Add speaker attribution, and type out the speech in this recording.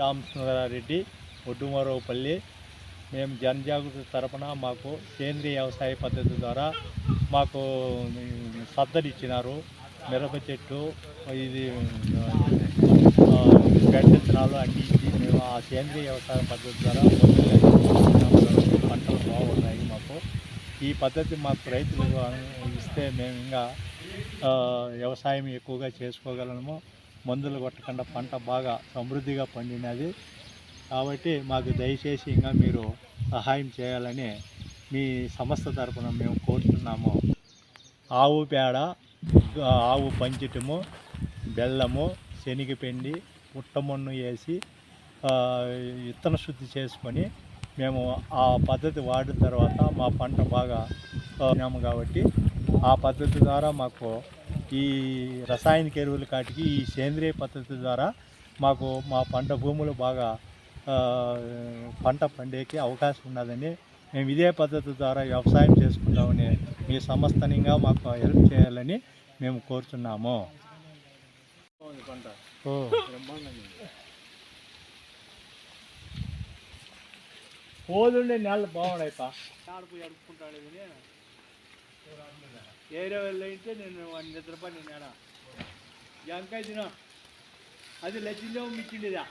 Speaker 1: రామచంద్రారెడ్డి ఒడ్డుమరోపల్లి మేము జనజాగృతి తరపున మాకు సేంద్రియ వ్యవసాయ పద్ధతి ద్వారా మాకు సద్దలు ఇచ్చినారు. మిరప చెట్టు ఇది ఆ, విత్తనాలు అన్ని ఇచ్చి మేము ఆ సేంద్రియ వ్యవసాయ పద్ధతి ద్వారా పంటలు బాగున్నాయి మాకు. ఈ పద్ధతి మాకు రైతులకు ఇస్తే మేము ఇంకా వ్యవసాయం ఎక్కువగా చేసుకోగలము. మందులు కొట్టకుండా పంట బాగా సమృద్ధిగా పండినది. కాబట్టి మాకు దయచేసి ఇంకా మీరు సహాయం చేయాలని మీ సంస్థ తరపున మేము కోరుతున్నాము. ఆవు పేడ ఆవు పంచటము బెల్లము శనగపిండి పుట్టమన్ను వేసి విత్తన శుద్ధి చేసుకొని మేము ఆ పద్ధతి వాడిన తర్వాత మా పంట బాగా ఉన్నాము కాబట్టి ఆ పద్ధతి ద్వారా మాకు ఈ రసాయనిక ఎరువుల కాటికి ఈ సేంద్రియ పద్ధతి ద్వారా మాకు మా పంట భూములు బాగా పంట పండేకి అవకాశం ఉన్నదని మేము ఇదే పద్ధతి ద్వారా వ్యవసాయం చేసుకుందామని మీ సమస్తనంగా మాకు హెల్ప్ చేయాలని మేము కోరుతున్నాము పంట పోదుండే నెలలు బాగున్నాయి ఏరే వెళ్ళి అయితే నేను వాడిని నిద్రపా నేను ఏడా? ఎంకాయ తిన అది లచ్చిందేమో మిచ్చిండిదా